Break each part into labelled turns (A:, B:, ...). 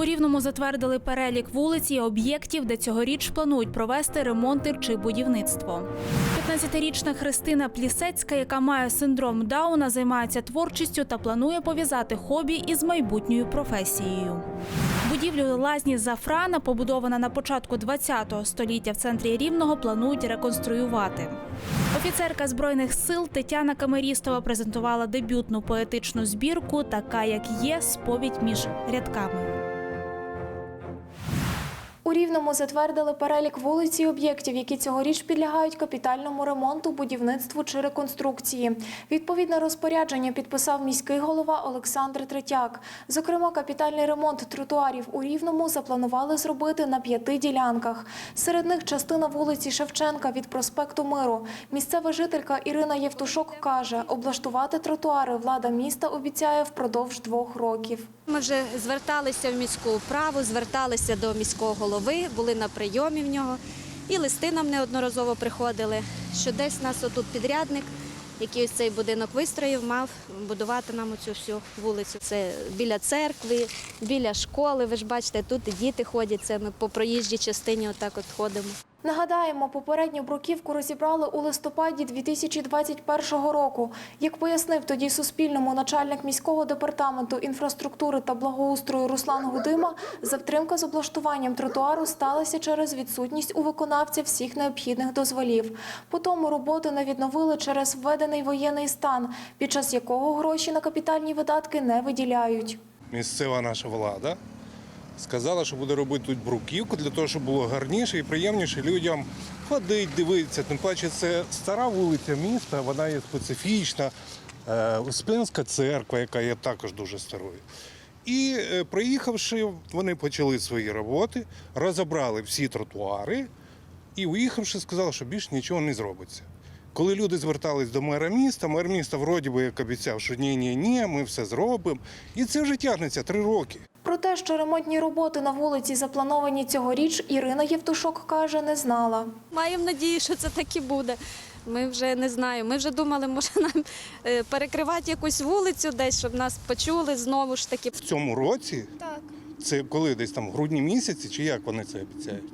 A: У Рівному затвердили перелік вулиць і об'єктів, де цьогоріч планують провести ремонти чи будівництво. 15-річна Христина Плісецька, яка має синдром Дауна, займається творчістю та планує пов'язати хобі із майбутньою професією. Будівлю лазні Зафрана, побудована на початку ХХ століття в центрі Рівного, планують реконструювати. Офіцерка збройних сил Тетяна Камерістова презентувала дебютну поетичну збірку Така як є сповідь між рядками.
B: У Рівному затвердили перелік вулиць і об'єктів, які цьогоріч підлягають капітальному ремонту, будівництву чи реконструкції. Відповідне розпорядження підписав міський голова Олександр Третяк. Зокрема, капітальний ремонт тротуарів у Рівному запланували зробити на п'яти ділянках. Серед них частина вулиці Шевченка від проспекту Миру. Місцева жителька Ірина Євтушок каже, облаштувати тротуари влада міста обіцяє впродовж двох років.
C: Ми вже зверталися в міську управу, зверталися до міського голови, були на прийомі в нього. І листи нам неодноразово приходили, що десь нас отут підрядник, який ось цей будинок вистроїв, мав будувати нам оцю всю вулицю. Це біля церкви, біля школи. Ви ж бачите, тут і діти ходять. Це ми по проїжджій частині отак от ходимо.
B: Нагадаємо, попередню бруківку розібрали у листопаді 2021 року. Як пояснив тоді Суспільному начальник міського департаменту інфраструктури та благоустрою Руслан Гудима, затримка з облаштуванням тротуару сталася через відсутність у виконавця всіх необхідних дозволів. Потім роботи не відновили через введений воєнний стан, під час якого гроші на капітальні видатки не виділяють.
D: місцева наша влада сказала, що буде робити тут бруківку для того, щоб було гарніше і приємніше людям ходити, дивитися. Тим паче, це стара вулиця міста, вона є специфічна. Е, Успенська церква, яка є також дуже старою. І е, приїхавши, вони почали свої роботи, розібрали всі тротуари і, уїхавши, сказали, що більше нічого не зробиться. Коли люди звертались до мера міста, мер міста вроді би як обіцяв, що ні, ні, ні, ми все зробимо. І це вже тягнеться три роки.
B: Про те, що ремонтні роботи на вулиці заплановані цьогоріч, Ірина Євтушок каже, не знала.
C: Маємо надію, що це так і буде. Ми вже не знаємо. Ми вже думали, може нам е, перекривати якусь вулицю десь, щоб нас почули знову ж таки.
D: В цьому році,
C: Так.
D: це коли десь там в грудні місяці, чи як вони це обіцяють?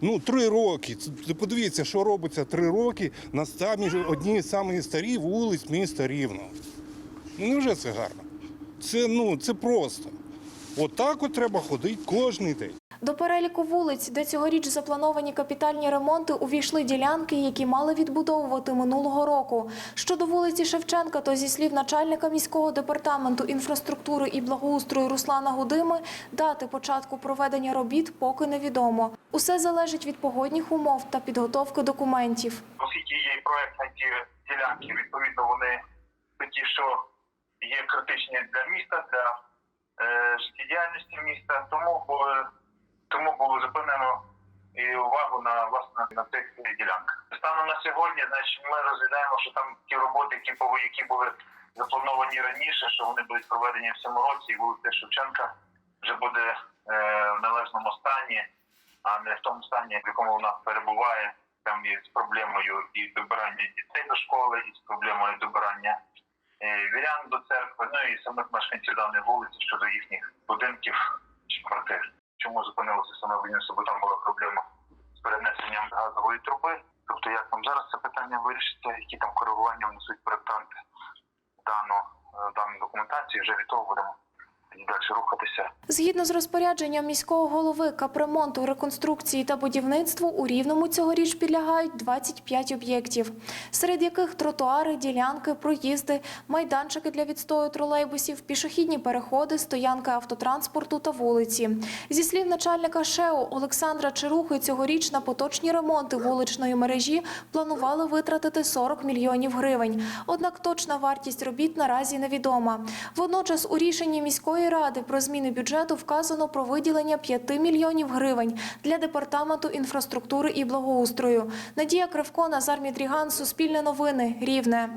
D: Ну, три роки. Подивіться, що робиться три роки на самі одній з самих старі вулиць міста Рівного. Ну невже це гарно? Це ну це просто. Отак от треба ходити кожен день.
B: До переліку вулиць, де цьогоріч заплановані капітальні ремонти, увійшли ділянки, які мали відбудовувати минулого року. Щодо вулиці Шевченка, то зі слів начальника міського департаменту інфраструктури і благоустрою Руслана Гудими, дати початку проведення робіт поки невідомо. Усе залежить від погодних умов та підготовки документів.
E: оскільки є ті ділянки, відповідно вони такі, що є критичні для міста, для е, життєдіяльності міста, тому були тому було зупинено і увагу на власне на цих ділянках. Станом на сьогодні, значить, ми розглядаємо, що там ті роботи, які які були заплановані раніше, що вони будуть проведені в цьому році, і вулиця Шевченка вже буде е, в належному стані, а не в тому стані, в якому вона перебуває. Там є з проблемою і добирання дітей до школи, і з проблемою добирання е, вірян до церкви, ну і самих мешканців даної вулиці щодо їхніх будинків чи квартир. Чому зупинилося будівництво, бо там була проблема з перенесенням газової труби. Тобто, як там зараз це питання вирішиться, які там коригування внесуть проектанти дану, е, дану документацію, вже від того будемо далі рухатися.
B: Згідно з розпорядженням міського голови капремонту, реконструкції та будівництву у Рівному цьогоріч підлягають 25 об'єктів, серед яких тротуари, ділянки, проїзди, майданчики для відстою тролейбусів, пішохідні переходи, стоянки автотранспорту та вулиці. Зі слів начальника ШЕО Олександра Чарухи, цьогоріч на поточні ремонти вуличної мережі планували витратити 40 мільйонів гривень. Однак точна вартість робіт наразі невідома. Водночас у рішенні міської ради про зміни бюджету вказано про виділення 5 мільйонів гривень для департаменту інфраструктури і благоустрою. Надія Кривко, Назар Мідріган, Суспільне новини, Рівне.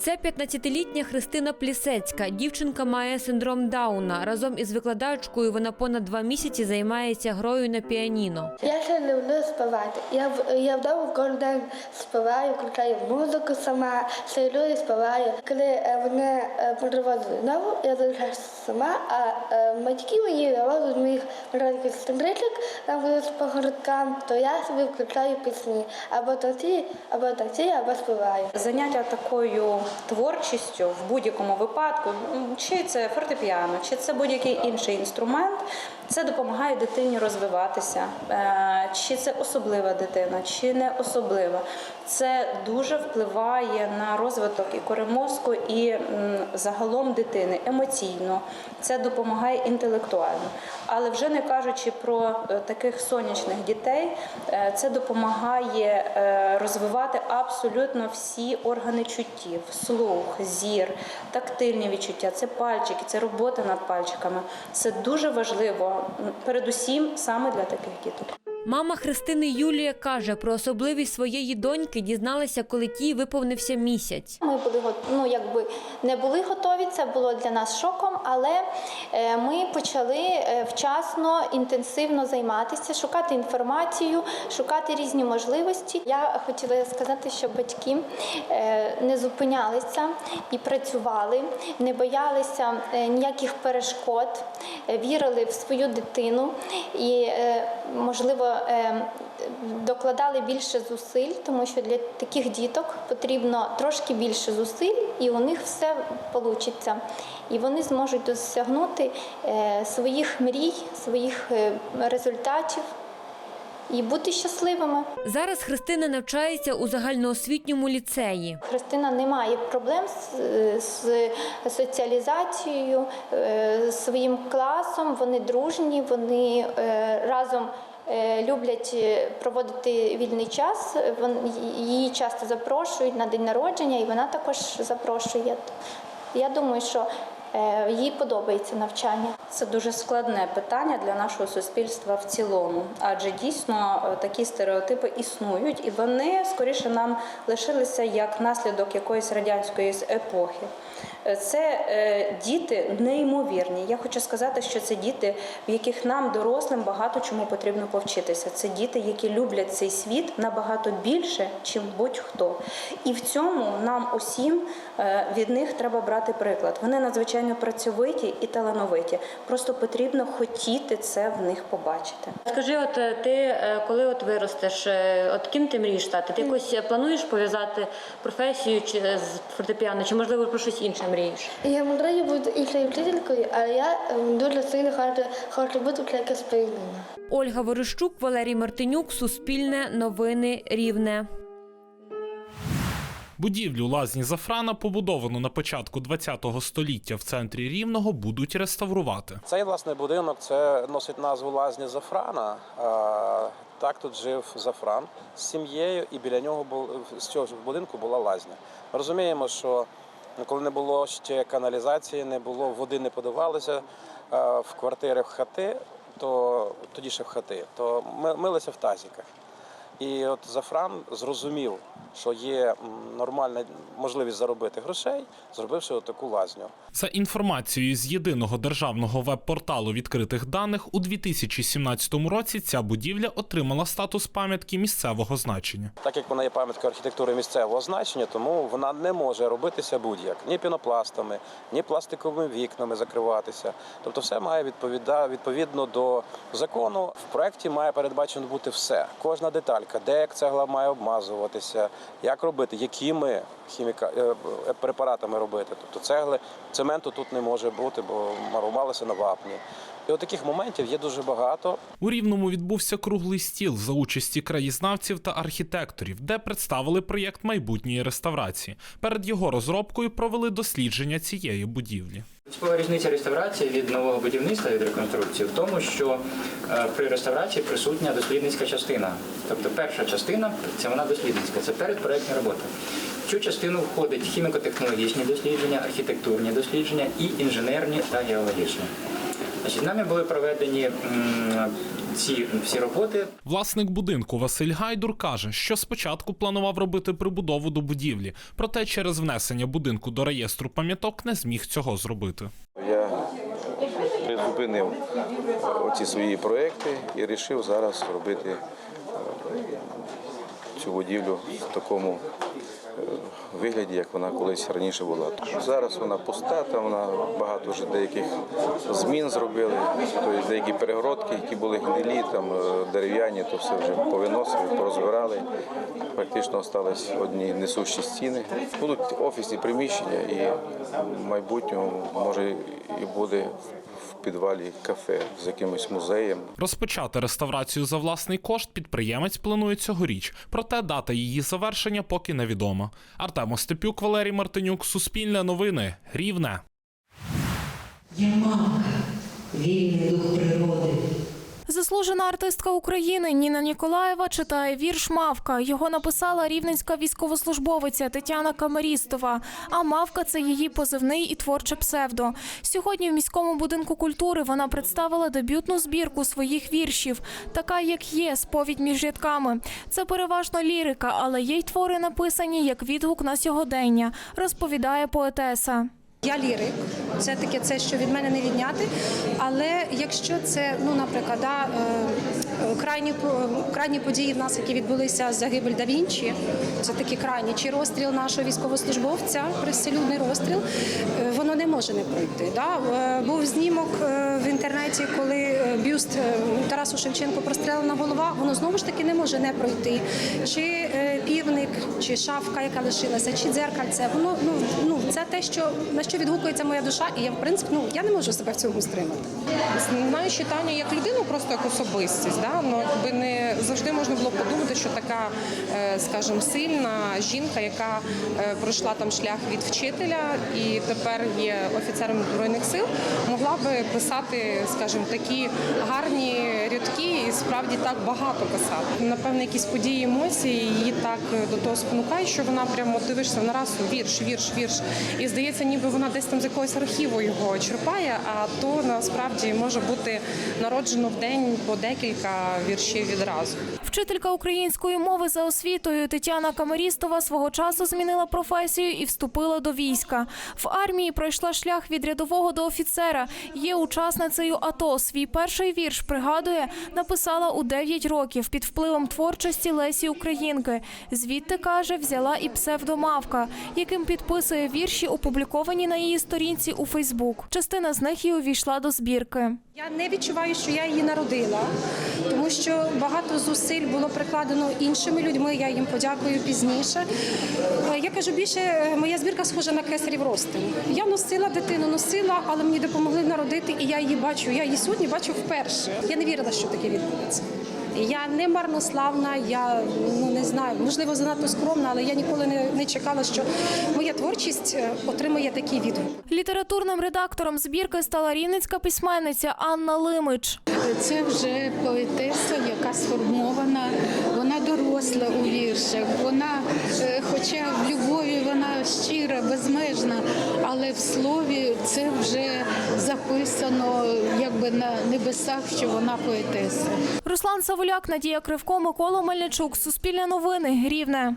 F: Це 15-літня Христина Плісецька. Дівчинка має синдром Дауна. Разом із викладачкою вона понад два місяці займається грою на піаніно.
G: Я ще люблю співати. Я, в- я вдома кожен день співаю, включаю музику сама, сиджу і співаю. Коли е, мене е, привозили знову, я залишаюся сама, а е, батьки мені завозять моїх маленьких сестричок, там будуть по городкам, то я собі включаю пісні. Або танці, або танці, або співаю.
H: Заняття такою творчістю в будь-якому випадку, чи це фортепіано, чи це будь-який інший інструмент, це допомагає дитині розвиватися. Е, Чи це особлива дитина, чи не особлива. Це дуже впливає на розвиток і кори мозку, і загалом дитини емоційно. Це допомагає інтелектуально. Але вже не кажучи про е, таких сонячних дітей, е, це допомагає е, розвивати абсолютно всі органи чуттів: слух, зір, тактильні відчуття, це пальчики, це робота над пальчиками. Це дуже важливо, передусім саме для таких діток.
F: Мама Христини Юлія каже, про особливість своєї доньки дізналася, коли тій виповнився місяць.
I: Ми були ну, якби не були готові. Це було для нас шоком, але е, ми почали е, вчасно інтенсивно займатися, шукати інформацію, шукати різні можливості. Я хотіла сказати, що батьки е, не зупинялися і працювали, не боялися ніяких перешкод, вірили в свою дитину і, можливо, докладали більше зусиль, тому що для таких діток потрібно трошки більше зусиль, і у них все вийде. І вони зможуть досягнути е, своїх мрій, своїх е, результатів і бути щасливими.
F: Зараз Христина навчається у загальноосвітньому ліцеї.
I: Христина не має проблем з, з соціалізацією, е, з своїм класом. Вони дружні, вони е, разом. Е, Люблять е, проводити вільний час. Її часто запрошують на день народження, і вона також запрошує. Я думаю, що е, їй подобається навчання.
H: Це дуже складне питання для нашого суспільства в цілому, адже дійсно такі стереотипи існують, і вони скоріше нам лишилися як наслідок якоїсь радянської епохи. Е, Це е, діти неймовірні. Я хочу сказати, що це діти, в яких нам, дорослим, багато чому потрібно повчитися. Це діти, які люблять цей світ набагато більше, чим будь-хто. І в цьому нам усім е, від них треба брати приклад. Вони надзвичайно працьовиті і талановиті. Просто потрібно хотіти це в них побачити.
F: Скажи, от ти коли от виростеш, от ким ти мрієш стати? Ти якось плануєш пов'язати професію чи з фортепіано, чи можливо про щось інше мрієш?
G: Я мрію бути іншою вчителькою, але я дуже сильно хочу, хочу бути вчителькою.
F: Ольга Ворощук, Валерій Мартинюк, Суспільне, Новини Рівне.
J: Будівлю лазні Зафрана, побудовану на початку ХХ століття в центрі Рівного, будуть реставрувати.
K: Цей власне будинок це носить назву лазні Зафрана. Так тут жив Зафран з сім'єю, і біля нього був з цього ж будинку була лазня. Ми розуміємо, що коли не було ще каналізації, не було води, не подавалося е, в квартири в хати, то тоді ще в хати, то ми милися в тазіках. І от Зафран зрозумів, що є нормальна можливість заробити грошей, зробивши таку лазню.
J: За інформацією з єдиного державного веб-порталу відкритих даних, у 2017 році ця будівля отримала статус пам'ятки місцевого значення.
K: Так як вона є пам'яткою архітектури місцевого значення, тому вона не може робитися будь-як ні пінопластами, ні пластиковими вікнами закриватися. Тобто, все має відповідно до закону. В проєкті має передбачено бути все, кожна деталька, де як цегла має обмазуватися, як робити, якими хіміка е, е, препаратами робити. Тобто цегли, цементу тут не може бути, бо марувалися на вапні. І от таких моментів є дуже багато.
J: У Рівному відбувся круглий стіл за участі краєзнавців та архітекторів, де представили проєкт майбутньої реставрації. Перед його розробкою провели дослідження цієї будівлі.
L: Принципова різниця реставрації від нового будівництва від реконструкції в тому, що е, при реставрації присутня дослідницька частина. Тобто перша частина це вона дослідницька, це передпроектна робота. В цю частину входить хіміко-технологічні дослідження, архітектурні дослідження і інженерні та геологічні. Значить, нами були проведені ці всі роботи
J: Власник будинку Василь Гайдур каже, що спочатку планував робити прибудову до будівлі, проте через внесення будинку до реєстру пам'яток не зміг цього зробити.
K: Я призупинив оці свої проекти і вирішив зараз робити е, цю будівлю в такому вигляді, як вона колись раніше була. Зараз вона пуста, там вона багато вже деяких змін зробили. Тобто деякі перегородки, які були гнилі, там е, дерев'яні, то все вже повиносили, порозбирали. Практично залишились одні несущі стіни. Будуть офісні приміщення і в майбутньому може і буде в підвалі кафе з якимось музеєм.
J: Розпочати реставрацію за власний кошт підприємець планує цьогоріч, проте дата її завершення поки невідома. Артем Остепюк, Валерій Мартинюк, Суспільне новини, Рівне.
M: Я мамка, вільний дух природи.
B: Заслужена артистка України Ніна Ніколаєва читає вірш Мавка. Його написала рівненська військовослужбовиця Тетяна Камарістова. А мавка це її позивний і творче псевдо. Сьогодні в міському будинку культури вона представила дебютну збірку своїх віршів, така як є сповідь між рядками. Це переважно лірика, але є й твори написані як відгук на сьогодення, розповідає поетеса.
N: Я лірик, це таке це, що від мене не відняти. Але якщо це, ну наприклад, да, е, е, крайні крайні події в нас, які відбулися загибель да Вінчі, це такі крайні, чи розстріл нашого військовослужбовця, привселюдний розстріл, е, воно не може не пройти. Да? Е, Був знімок е, в інтернеті, коли е, бюст е, Тарасу Шевченку прострелена голова, воно знову ж таки не може не пройти. Чи е, півник, чи шафка, яка лишилася, чи дзеркальце. Воно ну ну це те, що на що відгукується моя душа, і я в принципі ну я не можу себе в цьому стримати.
O: Знаю читання як людину, просто як особистість. Да? Ну, якби не завжди можна було подумати, що така, е, скажімо, сильна жінка, яка пройшла там шлях від вчителя і тепер є офіцером збройних сил, могла би писати, скажімо, такі гарні рядки і справді так багато писав. Напевно, якісь події, емоції її так до того спонукають, що вона прямо дивишся на раз вірш, вірш, вірш. І здається, ніби вона десь там з якогось архіву його черпає, а то насправді може бути народжено в день по декілька віршів відразу.
B: Вчителька української мови за освітою Тетяна Камарістова свого часу змінила професію і вступила до війська. В армії пройшла шлях від рядового до офіцера. Є учасницею АТО. Свій перший вірш пригадує, написала у 9 років під впливом творчості Лесі Українки. Звідти каже, взяла і псевдомавка, яким підписує вірші, опубліковані на її сторінці у Фейсбук. Частина з них і увійшла до збірки.
N: Я не відчуваю, що я її народила, тому що багато зусиль було прикладено іншими людьми. Я їм подякую пізніше. Е, Я кажу, більше е, моя збірка схожа на кесарів ростин. Я носила дитину, носила, але мені допомогли народити, і я її бачу. Я її сьогодні бачу вперше. Я не вірила, що таке відбудеться. Я не марнославна, я ну не знаю, можливо, занадто скромна, але я ніколи не, не чекала, що моя творчість е, отримає такий відгук.
B: Літературним редактором збірки стала рівницька письменниця Анна Лимич.
P: Це вже поетеса, яка сформована, вона доросла у віршах. Вона, е, хоча в любові вона щира, безмежна, але в слові це вже записано якби на небесах, що вона поетеса.
B: Руслан Савуляк, Надія Кривко, Микола Мельничук. Суспільне новини. Рівне.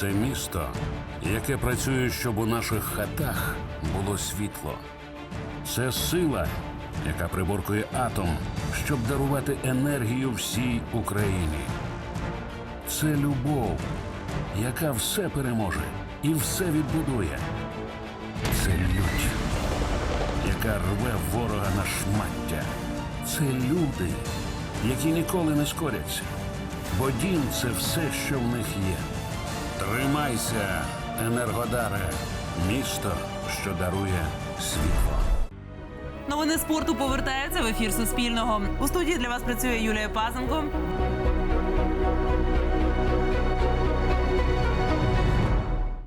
Q: Це місто, яке працює, щоб у наших хатах було світло. Це сила, яка приборкує атом, щоб дарувати енергію всій Україні. Це любов, яка все переможе і все відбудує. Це лють, яка рве ворога на шмаття. Це люди, які ніколи не скоряться. Бо дім це все, що в них є. Тримайся, Енергодаре, Місто, що дарує світло.
R: Новини спорту повертаються в ефір Суспільного. У студії для вас працює Юлія Пазенко.